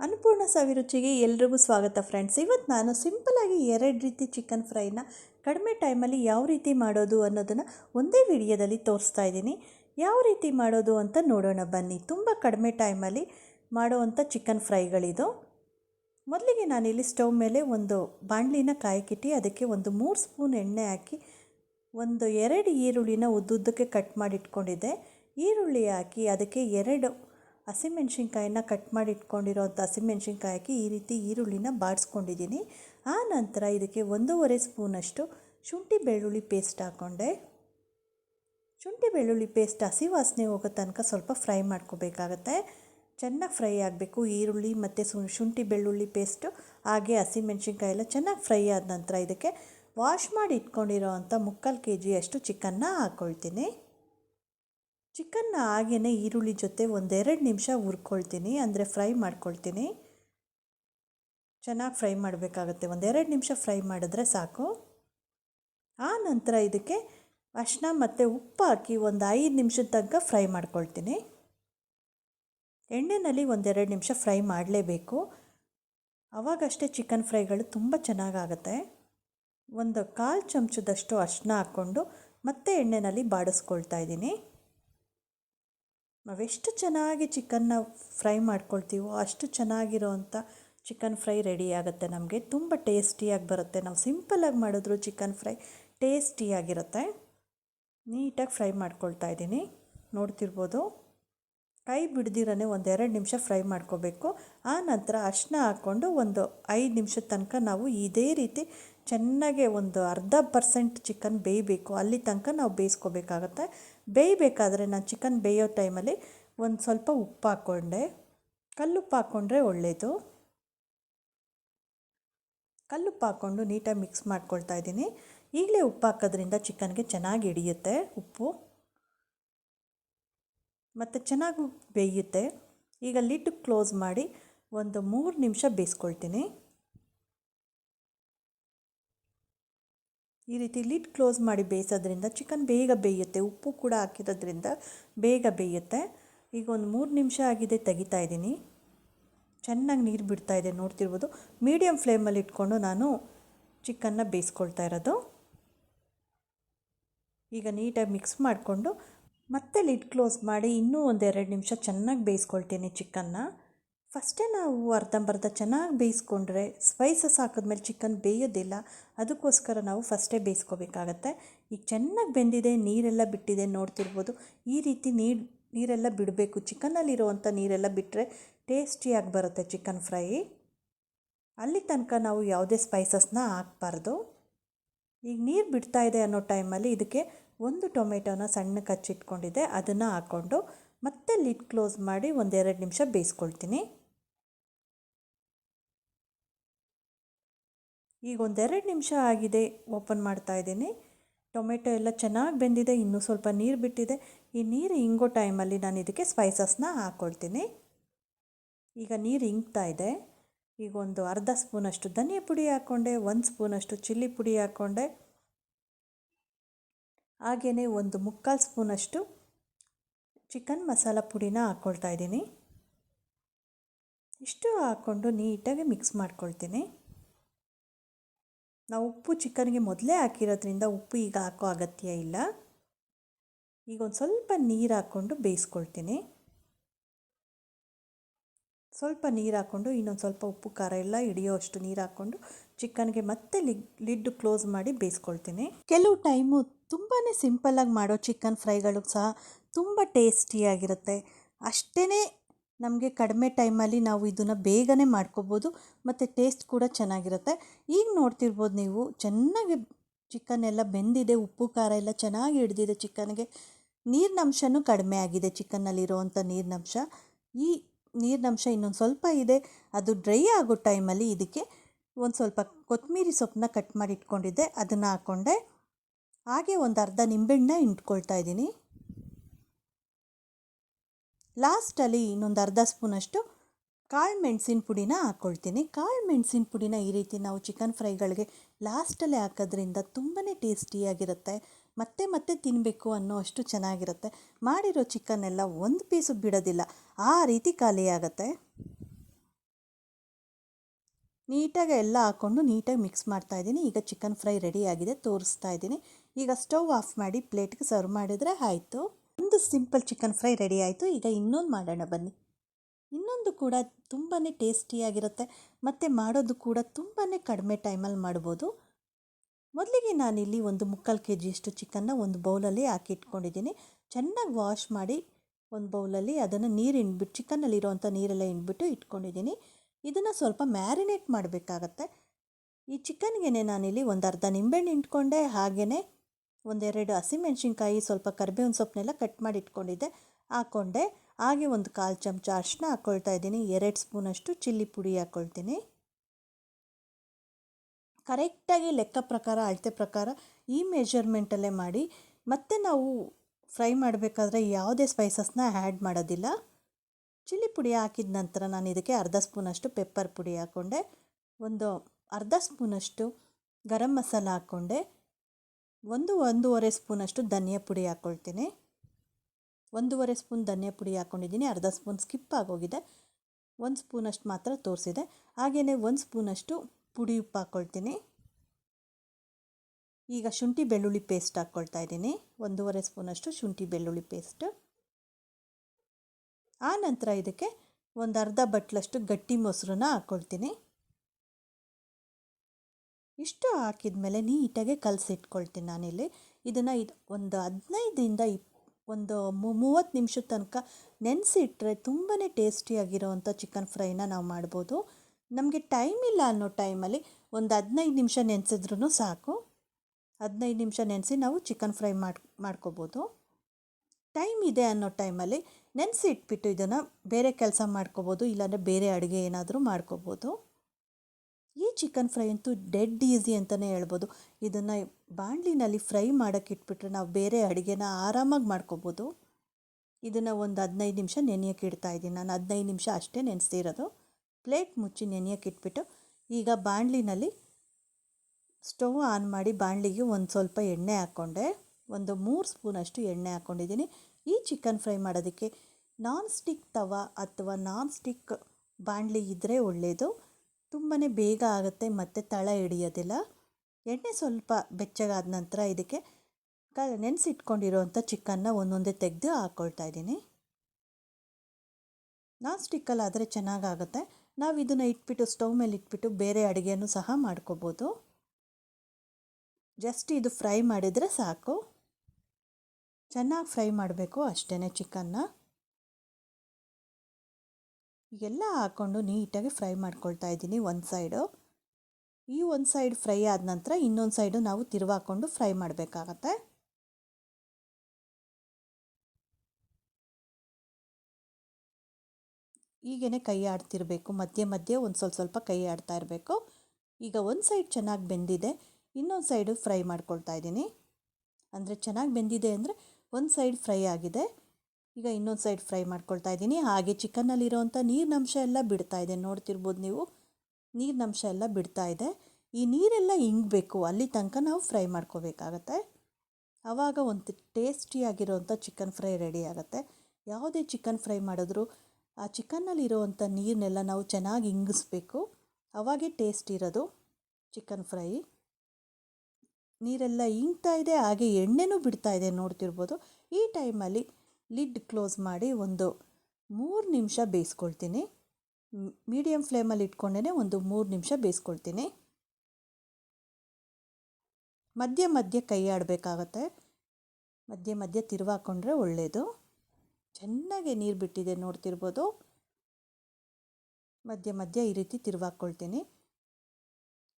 ಅನ್ನಪೂರ್ಣ ಸವಿರುಚಿಗೆ ಎಲ್ರಿಗೂ ಸ್ವಾಗತ ಫ್ರೆಂಡ್ಸ್ ಇವತ್ತು ನಾನು ಸಿಂಪಲಾಗಿ ಎರಡು ರೀತಿ ಚಿಕನ್ ಫ್ರೈನ ಕಡಿಮೆ ಟೈಮಲ್ಲಿ ಯಾವ ರೀತಿ ಮಾಡೋದು ಅನ್ನೋದನ್ನು ಒಂದೇ ವಿಡಿಯೋದಲ್ಲಿ ತೋರಿಸ್ತಾ ಇದ್ದೀನಿ. ಯಾವ ರೀತಿ ಮಾಡೋದು ಅಂತ ನೋಡೋಣ ಬನ್ನಿ. ತುಂಬ ಕಡಿಮೆ ಟೈಮಲ್ಲಿ ಮಾಡೋವಂಥ ಚಿಕನ್ ಫ್ರೈಗಳಿದು ಮೊದಲಿಗೆ ನಾನಿಲ್ಲಿ ಸ್ಟವ್ ಮೇಲೆ ಒಂದು ಬಾಣಲಿನ ಕಾಯಕ್ಕಿಟ್ಟು ಅದಕ್ಕೆ ಒಂದು ಮೂರು ಸ್ಪೂನ್ ಎಣ್ಣೆ ಹಾಕಿ ಒಂದು ಎರಡು ಈರುಳ್ಳಿನ ಉದ್ದುದ್ದಕ್ಕೆ ಕಟ್ ಮಾಡಿಟ್ಕೊಂಡಿದ್ದೆ. ಈರುಳ್ಳಿ ಹಾಕಿ ಅದಕ್ಕೆ ಎರಡು ಹಸಿಮೆಣ್ಸಿನ್ಕಾಯಿನ ಕಟ್ ಮಾಡಿ ಇಟ್ಕೊಂಡಿರೋಂಥ ಹಸಿಮೆಣ್ಸಿನ್ಕಾಯಿ ಈ ರೀತಿ ಈರುಳ್ಳಿನ ಬಾಡಿಸ್ಕೊಂಡಿದ್ದೀನಿ. ಆ ನಂತರ ಇದಕ್ಕೆ ಒಂದೂವರೆ ಸ್ಪೂನಷ್ಟು ಶುಂಠಿ ಬೆಳ್ಳುಳ್ಳಿ ಪೇಸ್ಟ್ ಹಾಕ್ಕೊಂಡೆ ಶುಂಠಿ ಬೆಳ್ಳುಳ್ಳಿ ಪೇಸ್ಟ್ ಹಸಿ ವಾಸನೆ ಹೋಗೋ ತನಕ ಸ್ವಲ್ಪ ಫ್ರೈ ಮಾಡ್ಕೋಬೇಕಾಗತ್ತೆ. ಚೆನ್ನಾಗಿ ಫ್ರೈ ಆಗಬೇಕು. ಈರುಳ್ಳಿ ಮತ್ತು ಸು, ಶುಂಠಿ ಬೆಳ್ಳುಳ್ಳಿ ಪೇಸ್ಟು ಹಾಗೆ ಹಸಿಮೆಣ್ಸಿನ್ಕಾಯಿ ಎಲ್ಲ ಚೆನ್ನಾಗಿ ಫ್ರೈ ಆದ ನಂತರ ಇದಕ್ಕೆ ವಾಶ್ ಮಾಡಿ ಇಟ್ಕೊಂಡಿರೋ ಅಂಥ ಮುಕ್ಕಾಲು ಕೆ ಜಿಯಷ್ಟು ಚಿಕನ್ನ ಹಾಕ್ಕೊಳ್ತೀನಿ ಚಿಕನ್ನ ಹಾಗೇ ಈರುಳ್ಳಿ ಜೊತೆ ಒಂದೆರಡು ನಿಮಿಷ ಹುರ್ಕೊಳ್ತೀನಿ, ಅಂದರೆ ಫ್ರೈ ಮಾಡ್ಕೊಳ್ತೀನಿ. ಚೆನ್ನಾಗಿ ಫ್ರೈ ಮಾಡಬೇಕಾಗುತ್ತೆ, ಒಂದೆರಡು ನಿಮಿಷ ಫ್ರೈ ಮಾಡಿದ್ರೆ ಸಾಕು. ಆ ನಂತರ ಇದಕ್ಕೆ ಅರಿಶಿನ ಮತ್ತು ಉಪ್ಪು ಹಾಕಿ ಒಂದು ಐದು ನಿಮಿಷದ ತನಕ ಫ್ರೈ ಮಾಡ್ಕೊಳ್ತೀನಿ. ಎಣ್ಣೆಯಲ್ಲಿ ಒಂದೆರಡು ನಿಮಿಷ ಫ್ರೈ ಮಾಡಲೇಬೇಕು. ಅವಾಗಷ್ಟೇ ಚಿಕನ್ ಫ್ರೈಗಳು ತುಂಬ ಚೆನ್ನಾಗಾಗತ್ತೆ. ಒಂದು ಕಾಲು ಚಮಚದಷ್ಟು ಅರಿಶಿನ ಹಾಕ್ಕೊಂಡು ಮತ್ತೆ ಎಣ್ಣೆಯಲ್ಲಿ ಬಾಡಿಸ್ಕೊಳ್ತಾ ಇದ್ದೀನಿ. ನಾವೆಷ್ಟು ಚೆನ್ನಾಗಿ ಚಿಕನ್ನ ಫ್ರೈ ಮಾಡ್ಕೊಳ್ತೀವೋ ಅಷ್ಟು ಚೆನ್ನಾಗಿರೋ ಅಂಥ ಚಿಕನ್ ಫ್ರೈ ರೆಡಿ ಆಗುತ್ತೆ ನಮಗೆ. ತುಂಬ ಟೇಸ್ಟಿಯಾಗಿ ಬರುತ್ತೆ. ನಾವು ಸಿಂಪಲಾಗಿ ಮಾಡಿದ್ರು ಚಿಕನ್ ಫ್ರೈ ಟೇಸ್ಟಿಯಾಗಿರುತ್ತೆ. ನೀಟಾಗಿ ಫ್ರೈ ಮಾಡ್ಕೊಳ್ತಾ ಇದ್ದೀನಿ. ನೋಡ್ತಿರ್ಬೋದು? ಕೈ ಬಿಡ್ದಿರೇ ಒಂದೆರಡು ನಿಮಿಷ ಫ್ರೈ ಮಾಡ್ಕೋಬೇಕು. ಆ ನಂತರ ಅರ್ಶಿನ ಹಾಕ್ಕೊಂಡು ಒಂದು ಐದು ನಿಮಿಷದ ತನಕ ನಾವು ಇದೇ ರೀತಿ ಚೆನ್ನಾಗೆ ಒಂದು ಅರ್ಧ ಪರ್ಸೆಂಟ್ ಚಿಕನ್ ಬೇಯಬೇಕು. ಅಲ್ಲಿ ತನಕ ನಾವು ಬೇಯಿಸ್ಕೋಬೇಕಾಗತ್ತೆ. ಬೇಯಬೇಕಾದ್ರೆ ನಾನು ಚಿಕನ್ ಬೇಯೋ ಟೈಮಲ್ಲಿ ಒಂದು ಸ್ವಲ್ಪ ಉಪ್ಪು ಹಾಕ್ಕೊಂಡೆ. ಕಲ್ಲುಪ್ಪು ಹಾಕ್ಕೊಂಡ್ರೆ ಒಳ್ಳೆಯದು ಕಲ್ಲುಪ್ಪು ಹಾಕ್ಕೊಂಡು ನೀಟಾಗಿ ಮಿಕ್ಸ್ ಮಾಡ್ಕೊಳ್ತಾ ಇದ್ದೀನಿ. ಈಗಲೇ ಉಪ್ಪು ಹಾಕೋದ್ರಿಂದ ಚಿಕನ್ಗೆ ಚೆನ್ನಾಗಿ ಹಿಡಿಯುತ್ತೆ ಉಪ್ಪು. ಮತ್ತು ಚೆನ್ನಾಗೂ ಬೇಯುತ್ತೆ. ಈಗ ಲಿಡ್ ಕ್ಲೋಸ್ ಮಾಡಿ ಒಂದು ಮೂರು ನಿಮಿಷ ಬೇಯಿಸ್ಕೊಳ್ತೀನಿ. ಈ ರೀತಿ ಲಿಡ್ ಕ್ಲೋಸ್ ಮಾಡಿ ಬೇಯಿಸೋದ್ರಿಂದ ಚಿಕನ್ ಬೇಗ ಬೇಯುತ್ತೆ, ಉಪ್ಪು ಕೂಡ ಹಾಕಿರೋದ್ರಿಂದ ಬೇಗ ಬೇಯುತ್ತೆ. ಈಗ ಒಂದು ಮೂರು ನಿಮಿಷ ಆಗಿದೆ ತೆಗಿತಾ ಇದ್ದೀನಿ. ಚೆನ್ನಾಗಿ ನೀರು ಬಿಡ್ತಾ ಇದೆ, ನೋಡ್ತಿರ್ಬೋದು. ಮೀಡಿಯಮ್ ಫ್ಲೇಮಲ್ಲಿ ಇಟ್ಕೊಂಡು ನಾನು ಚಿಕನ್ನ ಬೇಯಿಸ್ಕೊಳ್ತಾ ಇರೋದು. ಈಗ ನೀಟಾಗಿ ಮಿಕ್ಸ್ ಮಾಡಿಕೊಂಡು ಮತ್ತೆ ಲಿಡ್ ಕ್ಲೋಸ್ ಮಾಡಿ ಇನ್ನೂ ಒಂದೆರಡು ನಿಮಿಷ ಚೆನ್ನಾಗಿ ಬೇಯಿಸ್ಕೊಳ್ತೀನಿ ಚಿಕನ್ನ ಫಸ್ಟೇ ನಾವು ಅರ್ಧಂಬರ್ಧ ಚೆನ್ನಾಗಿ ಬೇಯಿಸ್ಕೊಂಡ್ರೆ ಸ್ಪೈಸಸ್ ಹಾಕಿದ್ಮೇಲೆ ಚಿಕನ್ ಬೇಯೋದಿಲ್ಲ. ಅದಕ್ಕೋಸ್ಕರ ನಾವು ಫಸ್ಟೇ ಬೇಯಿಸ್ಕೋಬೇಕಾಗತ್ತೆ. ಈಗ ಚೆನ್ನಾಗಿ ಬೆಂದಿದೆ, ನೀರೆಲ್ಲ ಬಿಟ್ಟಿದೆ ನೋಡ್ತಿರ್ಬೋದು. ಈ ರೀತಿ ನೀರು ನೀರೆಲ್ಲ ಬಿಡಬೇಕು. ಚಿಕನ್ನಲ್ಲಿರುವಂಥ ನೀರೆಲ್ಲ ಬಿಟ್ಟರೆ ಟೇಸ್ಟಿಯಾಗಿ ಬರುತ್ತೆ ಚಿಕನ್ ಫ್ರೈ ಅಲ್ಲಿ ತನಕ ನಾವು ಯಾವುದೇ ಸ್ಪೈಸಸ್ನ ಹಾಕ್ಬಾರ್ದು. ಈಗ ನೀರು ಬಿಡ್ತಾ ಇದೆ ಅನ್ನೋ ಟೈಮಲ್ಲಿ ಇದಕ್ಕೆ ಒಂದು ಟೊಮೆಟೊನ ಸಣ್ಣ ಕಚ್ಚಿಟ್ಕೊಂಡಿದ್ದೆ ಅದನ್ನು ಹಾಕ್ಕೊಂಡು ಮತ್ತೆ ಲಿಡ್ ಕ್ಲೋಸ್ ಮಾಡಿ ಒಂದೆರಡು ನಿಮಿಷ ಬೇಯಿಸ್ಕೊಳ್ತೀನಿ. ಈಗ ಒಂದೆರಡು ನಿಮಿಷ ಆಗಿದೆ ಓಪನ್ ಮಾಡ್ತಾ ಇದ್ದೀನಿ. ಟೊಮೆಟೊ ಎಲ್ಲ ಚೆನ್ನಾಗಿ ಬೆಂದಿದೆ, ಇನ್ನೂ ಸ್ವಲ್ಪ ನೀರು ಬಿಟ್ಟಿದೆ. ಈ ನೀರು ಇಂಗೋ ಟೈಮಲ್ಲಿ ನಾನು ಇದಕ್ಕೆ ಸ್ಪೈಸಸ್ನ ಹಾಕ್ಕೊಳ್ತೀನಿ ಈಗ ನೀರು ಇಂಗ್ತಾ ಇದೆ. ಈಗ ಒಂದು ಅರ್ಧ ಸ್ಪೂನಷ್ಟು ಧನಿಯಾ ಪುಡಿ ಹಾಕ್ಕೊಂಡೆ ಒಂದು ಸ್ಪೂನಷ್ಟು ಚಿಲ್ಲಿ ಪುಡಿ ಹಾಕ್ಕೊಂಡೆ ಹಾಗೆಯೇ ಒಂದು ಮುಕ್ಕಾಲು ಸ್ಪೂನಷ್ಟು ಚಿಕನ್ ಮಸಾಲ ಪುಡಿನ ಹಾಕ್ಕೊಳ್ತಾ ಇದ್ದೀನಿ. ಇಷ್ಟು ಹಾಕ್ಕೊಂಡು ನೀಟಾಗಿ ಮಿಕ್ಸ್ ಮಾಡ್ಕೊಳ್ತೀನಿ. ನಾವು ಉಪ್ಪು ಚಿಕನ್ಗೆ ಮೊದಲೇ ಹಾಕಿರೋದ್ರಿಂದ ಉಪ್ಪು ಈಗ ಹಾಕೋ ಅಗತ್ಯ ಇಲ್ಲ. ಈಗ ಒಂದು ಸ್ವಲ್ಪ ನೀರು ಹಾಕ್ಕೊಂಡು ಬೇಯಿಸ್ಕೊಳ್ತೀನಿ. ಸ್ವಲ್ಪ ನೀರು ಹಾಕ್ಕೊಂಡು ಇನ್ನೊಂದು ಸ್ವಲ್ಪ ಉಪ್ಪು, ಖಾರ ಎಲ್ಲ ಹಿಡಿಯೋ ಅಷ್ಟು ನೀರು ಹಾಕ್ಕೊಂಡು ಚಿಕನ್ಗೆ ಮತ್ತೆ ಲಿಡ್ ಲಿಡ್ ಕ್ಲೋಸ್ ಮಾಡಿ ಬೇಯಿಸ್ಕೊಳ್ತೀನಿ. ಕೆಲವು ಟೈಮು ತುಂಬಾ ಸಿಂಪಲ್ಲಾಗಿ ಮಾಡೋ ಚಿಕನ್ ಫ್ರೈಗಳು ಸಹ ತುಂಬ ಟೇಸ್ಟಿಯಾಗಿರುತ್ತೆ ಅಷ್ಟೇ ನಮಗೆ ಕಡಿಮೆ ಟೈಮಲ್ಲಿ ನಾವು ಇದನ್ನು ಬೇಗನೆ ಮಾಡ್ಕೋಬೋದು, ಮತ್ತು ಟೇಸ್ಟ್ ಕೂಡ ಚೆನ್ನಾಗಿರುತ್ತೆ. ಈಗ ನೋಡ್ತಿರ್ಬೋದು ನೀವು, ಚೆನ್ನಾಗಿ ಚಿಕನ್ ಎಲ್ಲ ಬೆಂದಿದೆ, ಉಪ್ಪು, ಖಾರ ಎಲ್ಲ ಚೆನ್ನಾಗಿ ಹಿಡ್ದಿದೆ ಚಿಕನ್ಗೆ ನೀರಿನಂಶನೂ ಕಡಿಮೆ ಆಗಿದೆ ಚಿಕನ್ನಲ್ಲಿರುವಂಥ ನೀರಿನಂಶ. ಈ ನೀರಿನಂಶ ಇನ್ನೊಂದು ಸ್ವಲ್ಪ ಇದೆ, ಅದು ಡ್ರೈ ಆಗೋ ಟೈಮಲ್ಲಿ ಇದಕ್ಕೆ ಒಂದು ಸ್ವಲ್ಪ ಕೊತ್ತಂಬರಿ ಸೊಪ್ಪನ್ನ ಕಟ್ ಮಾಡಿ ಇಟ್ಕೊಂಡಿದ್ದೆ, ಅದನ್ನು ಹಾಕ್ಕೊಂಡೆ ಹಾಗೆ ಒಂದು ಅರ್ಧ ನಿಂಬೆಹಣ್ಣ ಇಟ್ಕೊಳ್ತಾ ಇದ್ದೀನಿ. ಲಾಸ್ಟಲ್ಲಿ ಇನ್ನೊಂದು ಅರ್ಧ ಸ್ಪೂನಷ್ಟು ಕಾಳು ಮೆಣಸಿನ ಪುಡಿನ ಹಾಕ್ಕೊಳ್ತೀನಿ. ಕಾಳು ಮೆಣಸಿನ ಪುಡಿನ ಈ ರೀತಿ ನಾವು ಚಿಕನ್ ಫ್ರೈಗಳಿಗೆ ಲಾಸ್ಟಲ್ಲೇ ಹಾಕೋದ್ರಿಂದ ತುಂಬಾ ಟೇಸ್ಟಿಯಾಗಿರುತ್ತೆ. ಮತ್ತೆ ಮತ್ತೆ ತಿನ್ನಬೇಕು ಅನ್ನೋ ಅಷ್ಟು ಚೆನ್ನಾಗಿರುತ್ತೆ. ಮಾಡಿರೋ ಚಿಕನ್ ಎಲ್ಲ ಒಂದು ಪೀಸು ಬಿಡೋದಿಲ್ಲ. ಆ ರೀತಿ ಖಾಲಿಯಾಗತ್ತೆ. ನೀಟಾಗಿ ಎಲ್ಲ ಹಾಕ್ಕೊಂಡು ನೀಟಾಗಿ ಮಿಕ್ಸ್ ಮಾಡ್ತಾ ಇದ್ದೀನಿ. ಈಗ ಚಿಕನ್ ಫ್ರೈ ರೆಡಿಯಾಗಿದೆ ತೋರಿಸ್ತಾ ಇದ್ದೀನಿ. ಈಗ ಸ್ಟವ್ ಆಫ್ ಮಾಡಿ ಪ್ಲೇಟ್ಗೆ ಸರ್ವ್ ಮಾಡಿದರೆ ಆಯಿತು. ಒಂದು ಸಿಂಪಲ್ ಚಿಕನ್ ಫ್ರೈ ರೆಡಿ ಆಯಿತು. ಈಗ ಇನ್ನೊಂದು ಮಾಡೋಣ ಬನ್ನಿ. ಇನ್ನೊಂದು ಕೂಡ ತುಂಬಾ ಟೇಸ್ಟಿಯಾಗಿರುತ್ತೆ. ಮತ್ತು ಮಾಡೋದು ಕೂಡ ತುಂಬಾ ಕಡಿಮೆ ಟೈಮಲ್ಲಿ ಮಾಡ್ಬೋದು. ಮೊದಲಿಗೆ ನಾನಿಲ್ಲಿ ಒಂದು ಮುಕ್ಕಾಲು ಕೆ ಜಿಯಷ್ಟು ಚಿಕನ್ನ ಒಂದು ಬೌಲಲ್ಲಿ ಹಾಕಿ ಇಟ್ಕೊಂಡಿದ್ದೀನಿ ಚೆನ್ನಾಗಿ ವಾಶ್ ಮಾಡಿ ಒಂದು ಬೌಲಲ್ಲಿ ಅದನ್ನು ನೀರು ಹಿಂಡ್ಬಿಟ್ಟು, ಚಿಕನ್ನಲ್ಲಿರೋವಂಥ ನೀರೆಲ್ಲ ಹಿಂಡ್ಬಿಟ್ಟು ಇಟ್ಕೊಂಡಿದ್ದೀನಿ. ಇದನ್ನು ಸ್ವಲ್ಪ ಮ್ಯಾರಿನೇಟ್ ಮಾಡಬೇಕಾಗತ್ತೆ. ಈ ಚಿಕನ್ಗೆ ನಾನಿಲ್ಲಿ ಒಂದು ಅರ್ಧ ನಿಂಬೆಹಣ್ಣು ಇಟ್ಕೊಂಡೆ ಹಾಗೆಯೇ ಒಂದೆರಡು ಹಸಿಮೆಣ್ಸಿನ್ಕಾಯಿ ಸ್ವಲ್ಪ ಕರಿಬೇವಿನ ಸೊಪ್ಪನ್ನೆಲ್ಲ ಕಟ್ ಮಾಡಿ ಇಟ್ಕೊಂಡಿದ್ದೆ. ಹಾಕ್ಕೊಂಡೆ ಹಾಗೆ ಒಂದು ಕಾಲು ಚಮಚ ಅರಿಶಿನ ಹಾಕ್ಕೊಳ್ತಾ ಇದ್ದೀನಿ. ಎರಡು ಸ್ಪೂನಷ್ಟು ಚಿಲ್ಲಿ ಪುಡಿ ಹಾಕ್ಕೊಳ್ತೀನಿ ಕರೆಕ್ಟಾಗಿ ಲೆಕ್ಕ ಪ್ರಕಾರ, ಅಳತೆ ಪ್ರಕಾರ ಈ ಮೆಜರ್ಮೆಂಟಲ್ಲೇ ಮಾಡಿ, ಮತ್ತೆ ನಾವು ಫ್ರೈ ಮಾಡಬೇಕಾದ್ರೆ ಯಾವುದೇ ಸ್ಪೈಸಸ್ನ ಆ್ಯಡ್ ಮಾಡೋದಿಲ್ಲ. ಚಿಲ್ಲಿ ಪುಡಿ ಹಾಕಿದ ನಂತರ ನಾನು ಇದಕ್ಕೆ ಅರ್ಧ ಸ್ಪೂನಷ್ಟು ಪೆಪ್ಪರ್ ಪುಡಿ ಹಾಕ್ಕೊಂಡೆ ಒಂದು ಅರ್ಧ ಸ್ಪೂನಷ್ಟು ಗರಂ ಮಸಾಲ ಹಾಕ್ಕೊಂಡೆ ಒಂದು ಒಂದೂವರೆ ಸ್ಪೂನಷ್ಟು ಧನಿಯಾ ಪುಡಿ ಹಾಕ್ಕೊಳ್ತೀನಿ ಒಂದೂವರೆ ಸ್ಪೂನ್ ಧನಿಯಾ ಪುಡಿ ಹಾಕ್ಕೊಂಡಿದ್ದೀನಿ ಅರ್ಧ ಸ್ಪೂನ್ ಸ್ಕಿಪ್ ಆಗೋಗಿದೆ. ಒಂದು ಸ್ಪೂನಷ್ಟು ಮಾತ್ರ ತೋರಿಸಿದೆ. ಹಾಗೆಯೇ ಒಂದು ಸ್ಪೂನಷ್ಟು ಪುಡಿ ಉಪ್ಪು ಹಾಕ್ಕೊಳ್ತೀನಿ ಈಗ ಶುಂಠಿ ಬೆಳ್ಳುಳ್ಳಿ ಪೇಸ್ಟ್ ಹಾಕ್ಕೊಳ್ತಾ ಇದ್ದೀನಿ. ಒಂದೂವರೆ ಸ್ಪೂನಷ್ಟು ಶುಂಠಿ ಬೆಳ್ಳುಳ್ಳಿ ಪೇಸ್ಟ್. ಆ ನಂತರ ಇದಕ್ಕೆ ಒಂದು ಅರ್ಧ ಬಟ್ಲಷ್ಟು ಗಟ್ಟಿ ಮೊಸರನ್ನ ಹಾಕ್ಕೊಳ್ತೀನಿ ಇಷ್ಟು ಹಾಕಿದ ಮೇಲೆ ನೀಟಾಗಿ ಕಲಸಿಟ್ಕೊಳ್ತೀನಿ ನಾನಿಲ್ಲಿ. ಇದನ್ನು ಇದು ಒಂದು ಹದಿನೈದರಿಂದ ಇಪ್, ಒಂದು ಮೂವತ್ತು ನಿಮಿಷದ ತನಕ ನೆನೆಸಿಟ್ರೆ ತುಂಬಾ ಟೇಸ್ಟಿಯಾಗಿರೋವಂಥ ಚಿಕನ್ ಫ್ರೈನ ನಾವು ಮಾಡ್ಬೋದು. ನಮಗೆ ಟೈಮ್ ಇಲ್ಲ ಅನ್ನೋ ಟೈಮಲ್ಲಿ ಒಂದು ಹದಿನೈದು ನಿಮಿಷ ನೆನೆಸಿದ್ರೂ ಸಾಕು. ಹದಿನೈದು ನಿಮಿಷ ನೆನೆಸಿ ನಾವು ಚಿಕನ್ ಫ್ರೈ ಮಾಡಿ, ಮಾಡ್ಕೋಬೋದು. ಟೈಮ್ ಇದೆ ಅನ್ನೋ ಟೈಮಲ್ಲಿ ನೆನೆಸಿ ಇಟ್ಬಿಟ್ಟು ಇದನ್ನು ಬೇರೆ ಕೆಲಸ ಮಾಡ್ಕೋಬೋದು, ಇಲ್ಲಾಂದರೆ ಬೇರೆ ಅಡುಗೆ ಏನಾದರೂ ಮಾಡ್ಕೋಬೋದು. ಈ ಚಿಕನ್ ಫ್ರೈ ಅಂತೂ ಡೆಡ್ ಈಸಿ ಅಂತಲೇ ಹೇಳ್ಬೋದು. ಇದನ್ನು ಬಾಣಲಿನಲ್ಲಿ ಫ್ರೈ ಮಾಡೋಕ್ಕೆ ಇಟ್ಬಿಟ್ರೆ ನಾವು ಬೇರೆ ಅಡುಗೆನ ಆರಾಮಾಗಿ ಮಾಡ್ಕೋಬೋದು. ಇದನ್ನು ಒಂದು ಹದಿನೈದು ನಿಮಿಷ ನೆನೆಯೋಕೆ ಇಡ್ತಾ ಇದ್ದೀನಿ. ನಾನು ಹದಿನೈದು ನಿಮಿಷ ಅಷ್ಟೇ ನೆನೆಸ್ತಿರೋದು. ಪ್ಲೇಟ್ ಮುಚ್ಚಿ ನೆನೆಯೋಕೆ ಇಟ್ಬಿಟ್ಟು ಈಗ ಬಾಣಲಿನಲ್ಲಿ ಸ್ಟವ್ ಆನ್ ಮಾಡಿ ಬಾಣಲಿಗೆ ಒಂದು ಸ್ವಲ್ಪ ಎಣ್ಣೆ ಹಾಕ್ಕೊಂಡೆ ಒಂದು ಮೂರು ಸ್ಪೂನಷ್ಟು ಎಣ್ಣೆ ಹಾಕ್ಕೊಂಡಿದ್ದೀನಿ ಈ ಚಿಕನ್ ಫ್ರೈ ಮಾಡೋದಕ್ಕೆ ನಾನ್ ಸ್ಟಿಕ್ ತವ ಅಥವಾ ನಾನ್ ಸ್ಟಿಕ್ ಬಾಣಲಿ ಇದ್ದರೆ ಒಳ್ಳೆಯದು ತುಂಬಾ ಬೇಗ ಆಗುತ್ತೆ, ಮತ್ತು ತಳ ಹಿಡಿಯೋದಿಲ್ಲ. ಎಣ್ಣೆ ಸ್ವಲ್ಪ ಬೆಚ್ಚಗಾದ ನಂತರ ಇದಕ್ಕೆ ಕ ನೆನೆಸಿಟ್ಕೊಂಡಿರೋವಂಥ ಚಿಕನ್ನ ಒಂದೊಂದೇ ತೆಗೆದು ಹಾಕ್ಕೊಳ್ತಾ ಇದ್ದೀನಿ. ನಾನ್ ಸ್ಟಿಕ್ಕಲ್ಲಾದರೆ ಚೆನ್ನಾಗಾಗುತ್ತೆ. ನಾವು ಇದನ್ನು ಇಟ್ಬಿಟ್ಟು, ಸ್ಟವ್ ಮೇಲೆ ಇಟ್ಬಿಟ್ಟು ಬೇರೆ ಅಡುಗೆಯನ್ನು ಸಹ ಮಾಡ್ಕೋಬೋದು. ಜಸ್ಟ್ ಇದು ಫ್ರೈ ಮಾಡಿದರೆ ಸಾಕು. ಚೆನ್ನಾಗಿ ಫ್ರೈ ಮಾಡಬೇಕು ಅಷ್ಟೇ ಚಿಕನ್ನ. ಎಲ್ಲ ಹಾಕ್ಕೊಂಡು ನೀಟಾಗಿ ಫ್ರೈ ಮಾಡ್ಕೊಳ್ತಾ ಇದ್ದೀನಿ ಒಂದು ಸೈಡು ಈ ಒಂದು ಸೈಡ್ ಫ್ರೈ ಆದ ನಂತರ ಇನ್ನೊಂದು ಸೈಡು ನಾವು ತಿರುವಾಕೊಂಡು ಫ್ರೈ ಮಾಡಬೇಕಾಗತ್ತೆ. ಹೀಗೇ ಕೈ ಆಡ್ತಿರಬೇಕು, ಮಧ್ಯೆ ಮಧ್ಯೆ ಒಂದು ಸ್ವಲ್ಪ ಸ್ವಲ್ಪ ಕೈ ಆಡ್ತಾ ಇರಬೇಕು. ಈಗ ಒಂದು ಸೈಡ್ ಚೆನ್ನಾಗಿ ಬೆಂದಿದೆ, ಇನ್ನೊಂದು ಸೈಡು ಫ್ರೈ ಮಾಡ್ಕೊಳ್ತಾ ಇದ್ದೀನಿ. ಅಂದರೆ ಚೆನ್ನಾಗಿ ಬೆಂದಿದೆ ಅಂದರೆ ಒಂದು ಸೈಡ್ ಫ್ರೈ ಆಗಿದೆ. ಈಗ ಇನ್ನೊಂದು ಸೈಡ್ ಫ್ರೈ ಮಾಡ್ಕೊಳ್ತಾ ಇದ್ದೀನಿ. ಹಾಗೆ ಚಿಕನ್ನಲ್ಲಿರೋಂಥ ನೀರಿನಂಶ ಎಲ್ಲ ಬಿಡ್ತಾ ಇದೆ. ನೋಡ್ತಿರ್ಬೋದು ನೀವು. ನೀರಿನಂಶ ಎಲ್ಲ ಬಿಡ್ತಾ ಇದೆ. ಈ ನೀರೆಲ್ಲ ಇಂಗಬೇಕು ಅಲ್ಲಿ ತನಕ ನಾವು ಫ್ರೈ ಮಾಡ್ಕೋಬೇಕಾಗತ್ತೆ. ಆವಾಗ ಒಂದು ಟೇಸ್ಟಿಯಾಗಿರೋವಂಥ ಚಿಕನ್ ಫ್ರೈ ರೆಡಿ ಆಗುತ್ತೆ. ಯಾವುದೇ ಚಿಕನ್ ಫ್ರೈ ಮಾಡಿದ್ರು ಆ ಚಿಕನ್ನಲ್ಲಿರೋವಂಥ ನೀರನ್ನೆಲ್ಲ ನಾವು ಚೆನ್ನಾಗಿ ಇಂಗಿಸ್ಬೇಕು. ಅವಾಗೆ ಟೇಸ್ಟ್ ಇರೋದು ಚಿಕನ್ ಫ್ರೈ ನೀರೆಲ್ಲ ಇಂಗ್ತಾ ಇದೆ. ಹಾಗೆ ಎಣ್ಣೆನೂ ಬಿಡ್ತಾ ಇದೆ. ನೋಡ್ತಿರ್ಬೋದು. ಈ ಟೈಮಲ್ಲಿ ಲಿಡ್ ಕ್ಲೋಸ್ ಮಾಡಿ ಒಂದು ಮೂರು ನಿಮಿಷ ಬೇಯಿಸ್ಕೊಳ್ತೀನಿ. ಮೀಡಿಯಮ್ ಫ್ಲೇಮಲ್ಲಿ ಇಟ್ಕೊಂಡೇ ಒಂದು ಮೂರು ನಿಮಿಷ ಬೇಯಿಸ್ಕೊಳ್ತೀನಿ. ಮಧ್ಯ ಮಧ್ಯೆ ಕೈ ಆಡಬೇಕಾಗತ್ತೆ. ಮಧ್ಯೆ ಮಧ್ಯೆ ತಿರುವಾಕೊಂಡ್ರೆ ಒಳ್ಳೆಯದು ಚೆನ್ನಾಗಿ ನೀರು ಬಿಟ್ಟಿದೆ ನೋಡ್ತಿರ್ಬೋದು. ಮಧ್ಯೆ ಮಧ್ಯೆ ಈ ರೀತಿ ತಿರುವಾಕ್ಕೊಳ್ತೀನಿ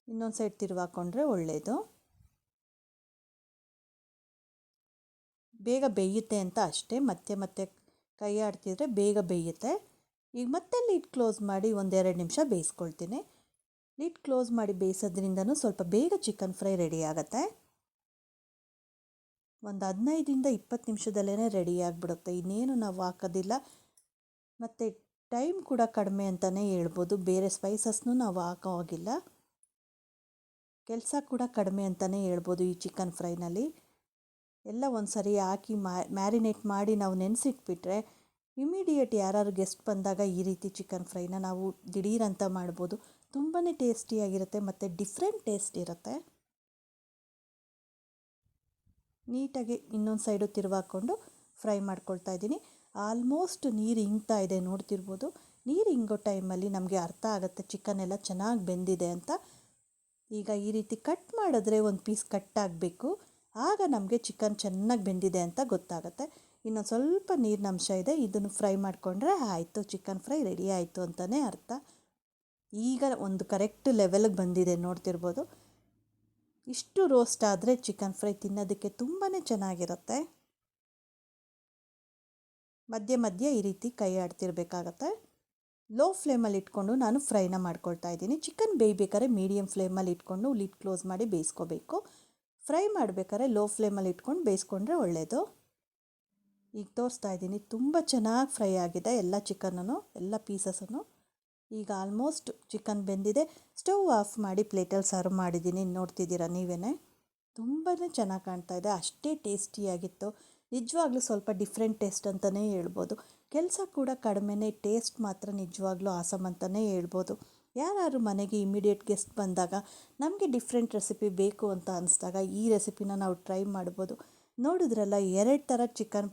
ಇನ್ನೊಂದು ಸೈಡ್ ತಿರುವಾಕೊಂಡ್ರೆ ಒಳ್ಳೆಯದು ಬೇಗ ಬೇಯುತ್ತೆ ಅಂತ ಅಷ್ಟೇ. ಮತ್ತೆ ಮತ್ತೆ ಕೈ ಆಡ್ತಿದ್ರೆ ಬೇಗ ಬೇಯುತ್ತೆ. ಈಗ ಮತ್ತೆ ಲೀಡ್ ಕ್ಲೋಸ್ ಮಾಡಿ ಒಂದೆರಡು ನಿಮಿಷ ಬೇಯಿಸ್ಕೊಳ್ತೀನಿ. ಲೀಡ್ ಕ್ಲೋಸ್ ಮಾಡಿ ಬೇಯಿಸೋದ್ರಿಂದನೂ ಸ್ವಲ್ಪ ಬೇಗ ಚಿಕನ್ ಫ್ರೈ ರೆಡಿ ಆಗುತ್ತೆ. ಒಂದು ಹದಿನೈದರಿಂದ ಇಪ್ಪತ್ತು ನಿಮಿಷದಲ್ಲೇ ರೆಡಿ ಆಗಿಬಿಡುತ್ತೆ. ಇನ್ನೇನು ನಾವು ಹಾಕೋದಿಲ್ಲ. ಮತ್ತು ಟೈಮ್ ಕೂಡ ಕಡಿಮೆ ಅಂತಲೇ ಹೇಳ್ಬೋದು. ಬೇರೆ ಸ್ಪೈಸಸ್ನೂ ನಾವು ಹಾಕೋ ಹೋಗಿಲ್ಲ. ಕೆಲಸ ಕೂಡ ಕಡಿಮೆ ಅಂತಲೇ ಹೇಳ್ಬೋದು ಈ ಚಿಕನ್ ಫ್ರೈನಲ್ಲಿ ಎಲ್ಲ ಒಂದು ಸರಿ ಹಾಕಿ ಮ್ಯಾರಿನೇಟ್ ಮಾಡಿ ನಾವು ನೆನೆಸಿಟ್ಬಿಟ್ರೆ ಇಮಿಡಿಯೇಟ್ ಯಾರು ಗೆಸ್ಟ್ ಬಂದಾಗ ಈ ರೀತಿ ಚಿಕನ್ ಫ್ರೈನ ನಾವು ದಿಢೀರಂತ ಮಾಡ್ಬೋದು. ತುಂಬಾ ಟೇಸ್ಟಿಯಾಗಿರುತ್ತೆ ಮತ್ತು ಡಿಫ್ರೆಂಟ್ ಟೇಸ್ಟ್ ಇರುತ್ತೆ. ನೀಟಾಗಿ ಇನ್ನೊಂದು ಸೈಡು ತಿರುವಾಕೊಂಡು ಫ್ರೈ ಮಾಡ್ಕೊಳ್ತಾ ಇದ್ದೀನಿ. ಆಲ್ಮೋಸ್ಟ್ ನೀರು ಇಂಗ್ತಾ ಇದೆ ನೋಡ್ತಿರ್ಬೋದು. ನೀರು ಇಂಗೋ ಟೈಮಲ್ಲಿ ನಮಗೆ ಅರ್ಥ ಆಗುತ್ತೆ ಚಿಕನ್ ಎಲ್ಲ ಚೆನ್ನಾಗಿ ಬೆಂದಿದೆ ಅಂತ. ಈಗ ಈ ರೀತಿ ಕಟ್ ಮಾಡಿದ್ರೆ ಒಂದು ಪೀಸ್ ಕಟ್ ಆಗಬೇಕು. ಆಗ ನಮಗೆ ಚಿಕನ್ ಚೆನ್ನಾಗಿ ಬೆಂದಿದೆ ಅಂತ ಗೊತ್ತಾಗುತ್ತೆ. ಇನ್ನೊಂದು ಸ್ವಲ್ಪ ನೀರಿನ ಅಂಶ ಇದೆ, ಇದನ್ನು ಫ್ರೈ ಮಾಡಿಕೊಂಡ್ರೆ ಆಯಿತು ಚಿಕನ್ ಫ್ರೈ ರೆಡಿ ಆಯಿತು ಅಂತಲೇ ಅರ್ಥ. ಈಗ ಒಂದು ಕರೆಕ್ಟ್ ಲೆವೆಲ್ಗೆ ಬಂದಿದೆ ನೋಡ್ತಿರ್ಬೋದು. ಇಷ್ಟು ರೋಸ್ಟ್ ಆದರೆ ಚಿಕನ್ ಫ್ರೈ ತಿನ್ನೋದಕ್ಕೆ ತುಂಬಾ ಚೆನ್ನಾಗಿರುತ್ತೆ. ಮಧ್ಯೆ ಮಧ್ಯೆ ಈ ರೀತಿ ಕೈ ಆಡ್ತಿರ್ಬೇಕಾಗತ್ತೆ. ಲೋ ಫ್ಲೇಮಲ್ಲಿ ಇಟ್ಕೊಂಡು ನಾನು ಫ್ರೈನ ಮಾಡ್ಕೊಳ್ತಾ ಇದ್ದೀನಿ. ಚಿಕನ್ ಬೇಯಬೇಕಾದ್ರೆ ಮೀಡಿಯಮ್ ಫ್ಲೇಮಲ್ಲಿ ಇಟ್ಕೊಂಡು ಲಿಡ್ ಕ್ಲೋಸ್ ಮಾಡಿ ಬೇಯಿಸ್ಕೋಬೇಕು. ಫ್ರೈ ಮಾಡಬೇಕಾದ್ರೆ ಲೋ ಫ್ಲೇಮಲ್ಲಿ ಇಟ್ಕೊಂಡು ಬೇಯಿಸ್ಕೊಂಡ್ರೆ ಒಳ್ಳೆಯದು ಈಗ ತೋರಿಸ್ತಾ ಇದ್ದೀನಿ, ತುಂಬ ಚೆನ್ನಾಗಿ ಫ್ರೈ ಆಗಿದೆ ಎಲ್ಲ ಚಿಕನನ್ನು, ಎಲ್ಲ ಪೀಸಸನ್ನು ಈಗ ಆಲ್ಮೋಸ್ಟ್ ಚಿಕನ್ ಬೆಂದಿದೆ. ಸ್ಟವ್ ಆಫ್ ಮಾಡಿ ಪ್ಲೇಟಲ್ಲಿ ಸರ್ವ್ ಮಾಡಿದ್ದೀನಿ, ನೋಡ್ತಿದ್ದೀರಾ ನೀವೇ ತುಂಬಾ ಚೆನ್ನಾಗಿ ಕಾಣ್ತಾ ಇದೆ, ಅಷ್ಟೇ ಟೇಸ್ಟಿಯಾಗಿತ್ತು. ನಿಜವಾಗ್ಲೂ ಸ್ವಲ್ಪ ಡಿಫ್ರೆಂಟ್ ಟೇಸ್ಟ್ ಅಂತಲೇ ಹೇಳ್ಬೋದು. ಕೆಲಸ ಕೂಡ ಕಡಿಮೆನೇ, ಟೇಸ್ಟ್ ಮಾತ್ರ ನಿಜವಾಗ್ಲೂ ಆಸಮ್ ಅಂತಲೇ ಹೇಳ್ಬೋದು. ಯಾರು ಮನೆಗೆ ಇಮಿಡಿಯೇಟ್ ಗೆಸ್ಟ್ ಬಂದಾಗ ನಮಗೆ ಡಿಫ್ರೆಂಟ್ ರೆಸಿಪಿ ಬೇಕು ಅಂತ ಅನಿಸ್ದಾಗ ಈ ರೆಸಿಪಿನ ನಾವು ಟ್ರೈ ಮಾಡ್ಬೋದು. ನೋಡಿದ್ರಲ್ಲ, ಎರಡು ಥರ ಚಿಕನ್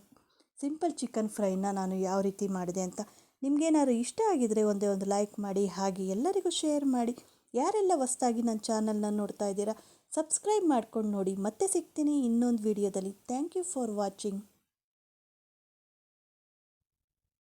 ಸಿಂಪಲ್ ಚಿಕನ್ ಫ್ರೈನ ನಾನು ಯಾವ ರೀತಿ ಮಾಡಿದೆ ಅಂತ. ನಿಮಗೇನಾದ್ರು ಇಷ್ಟ ಆಗಿದರೆ ಒಂದೇ ಒಂದು ಲೈಕ್ ಮಾಡಿ, ಹಾಗೆ ಎಲ್ಲರಿಗೂ ಶೇರ್ ಮಾಡಿ. ಯಾರೆಲ್ಲ ಹೊಸ್ದಾಗಿ ನನ್ನ ಚಾನಲ್ನ ನೋಡ್ತಾ ಇದ್ದೀರಾ ಸಬ್ಸ್ಕ್ರೈಬ್ ಮಾಡ್ಕೊಂಡು ನೋಡಿ. ಮತ್ತೆ ಸಿಗ್ತೀನಿ ಇನ್ನೊಂದು ವಿಡಿಯೋದಲ್ಲಿ ಥ್ಯಾಂಕ್ ಯು ಫಾರ್ ವಾಚಿಂಗ್